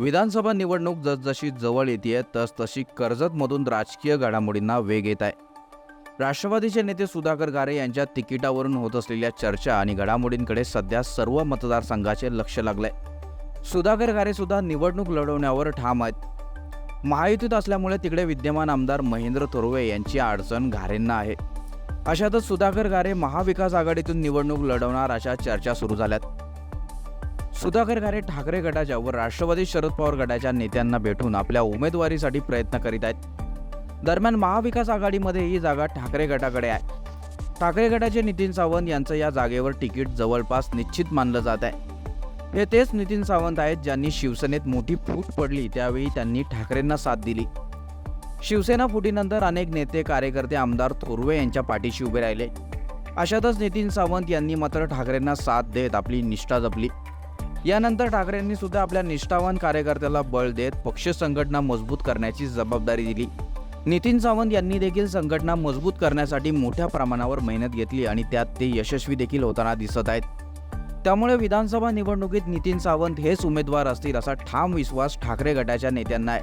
विधानसभा निवडणूक जसजशी जवळ येते तसतशी कर्जतमधून राजकीय घडामोडींना वेग येत आहे. राष्ट्रवादीचे नेते सुधाकर गारे यांच्या तिकिटावरून होत असलेल्या चर्चा आणि घडामोडींकडे सध्या सर्व मतदारसंघाचे लक्ष लागलंय. सुधाकर गारे सुद्धा निवडणूक लढवण्यावर ठाम आहेत. महायुतीत असल्यामुळे तिकडे विद्यमान आमदार महेंद्र थोरवे यांची अडचण घारेंना आहे. अशातच सुधाकर गारे महाविकास आघाडीतून निवडणूक लढवणार अशा चर्चा सुरू झाल्यात. सुधाकर गारे ठाकरे गटाच्या व राष्ट्रवादी शरद पवार गटाच्या नेत्यांना भेटून आपल्या उमेदवारीसाठी प्रयत्न करीत आहेत. दरम्यान महाविकास आघाडीमध्ये ही जागा ठाकरे गटाकडे आहे. ठाकरे गटाचे नितीन सावंत यांचं या जागेवर तिकीट जवळपास निश्चित मानलं जात आहे. हे तेच नितीन सावंत आहेत ज्यांनी शिवसेनेत मोठी फूट पडली त्यावेळी त्यांनी ठाकरेंना साथ दिली. शिवसेना फुटीनंतर अनेक नेते कार्यकर्ते आमदार थोरवे यांच्या पाठीशी उभे राहिले. अशातच नितीन सावंत यांनी मात्र ठाकरेंना साथ देत आपली निष्ठा जपली. यानंतर ठाकरेंनी सुद्धा आपल्या निष्ठावान कार्यकर्त्याला बळ देत पक्ष संघटना मजबूत करण्याची जबाबदारी दिली. नितीन सावंत यांनी देखील संघटना मजबूत करण्यासाठी मोठ्या प्रमाणावर मेहनत घेतली आणि त्यात ते यशस्वी देखील होताना दिसत आहेत. त्यामुळे विधानसभा निवडणुकीत नितीन सावंत हेच उमेदवार असतील असा ठाम विश्वास ठाकरे गटाच्या नेत्यांना आहे.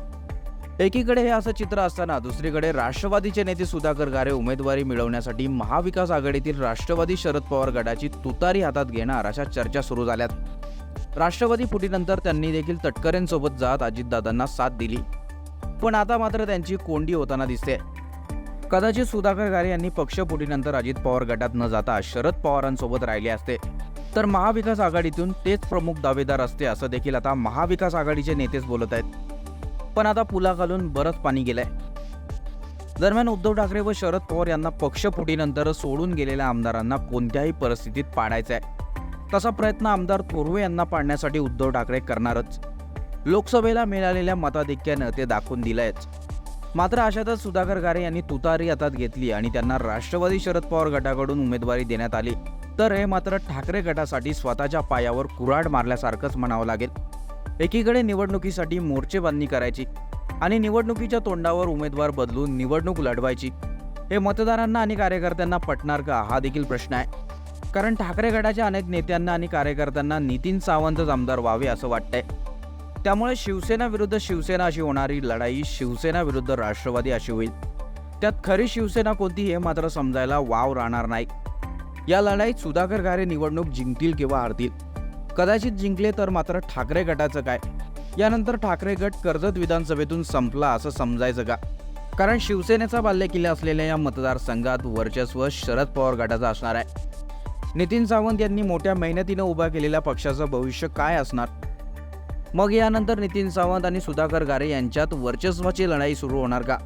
एकीकडे हे असं चित्र असताना दुसरीकडे राष्ट्रवादीचे नेते सुधाकर गारे उमेदवारी मिळवण्यासाठी महाविकास आघाडीतील राष्ट्रवादी शरद पवार गटाची तुतारी हातात घेणार अशा चर्चा सुरू झाल्यात. राष्ट्रवादी फुटीनंतर त्यांनी देखील तटकरेंसोबत जात अजितदादांना साथ दिली. पण आता मात्र त्यांची कोंडी होताना दिसते. कदाचित सुधाकर गारे यांनी पक्ष फुटीनंतर अजित पवार गटात न जाता शरद पवारांसोबत राहिले असते. तर महाविकास आघाडीतून तेच प्रमुख दावेदार असते असं देखील आता महाविकास आघाडीचे नेतेच बोलत आहेत. पण आता पुलाखालून बरंच पाणी गेलंय. दरम्यान उद्धव ठाकरे व शरद पवार यांना पक्ष फुटीनंतर सोडून गेलेल्या आमदारांना कोणत्याही परिस्थितीत पाडायचं आहे तसा प्रयत्न आमदार थोरवे यांना पाडण्यासाठी उद्धव ठाकरे करणारच. लोकसभेला मिळालेल्या मताधिक्यानं ते दाखवून दिलंयच. मात्र अशातच सुधाकर गारे यांनी तुतारी हातात घेतली आणि त्यांना राष्ट्रवादी शरद पवार गटाकडून उमेदवारी देण्यात आली. तर हे मात्र ठाकरे गटासाठी स्वतःच्या पायावर कुऱ्हाड मारल्यासारखंच म्हणावं लागेल. एकीकडे निवडणुकीसाठी मोर्चेबांधणी करायची आणि निवडणुकीच्या तोंडावर उमेदवार बदलून निवडणूक लढवायची. हे मतदारांना आणि कार्यकर्त्यांना पटणार का? हा देखील प्रश्न आहे. कारण ठाकरे गटाच्या अनेक नेत्यांना आणि कार्यकर्त्यांना नितीन सावंतच आमदार व्हावे असं वाटतंय. त्यामुळे शिवसेना विरुद्ध शिवसेना अशी होणारी लढाई शिवसेना विरुद्ध राष्ट्रवादी अशी होईल. त्यात खरी शिवसेना कोणती हे मात्र समजायला वाव राहणार नाही. या लढाईत सुधाकर गारे निवडणूक जिंकतील किंवा हरतील? कदाचित जिंकले तर मात्र ठाकरे गटाचं काय? यानंतर ठाकरे गट कर्जत विधानसभेतून संपला असं समजायचं का? कारण शिवसेनेचा बाल्यकिल्ला असलेल्या या मतदारसंघात वर्चस्व शरद पवार गटाचं असणार आहे. नितीन सावंत यांनी मोठ्या मेहनतीनं उभा केलेल्या पक्षाचं भविष्य काय असणार? मग यानंतर नितीन सावंत आणि सुधाकर गारे यांच्यात वर्चस्वाची लढाई सुरू होणार का?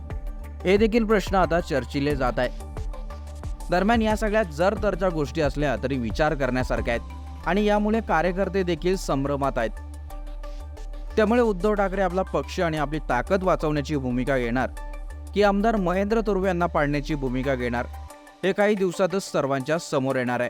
हे देखील प्रश्न आता चर्चिले जात आहे दरम्यान या सगळ्यात जर तरच्या गोष्टी असल्या तरी विचार करण्यासारख्या आहेत आणि यामुळे कार्यकर्ते देखील संभ्रमात आहेत. त्यामुळे उद्धव ठाकरे आपला पक्ष आणि आपली ताकद वाचवण्याची भूमिका घेणार की आमदार महेंद्र तुर्वे यांना पाडण्याची भूमिका घेणार हे काही दिवसातच सर्वांच्या समोर येणार आहे.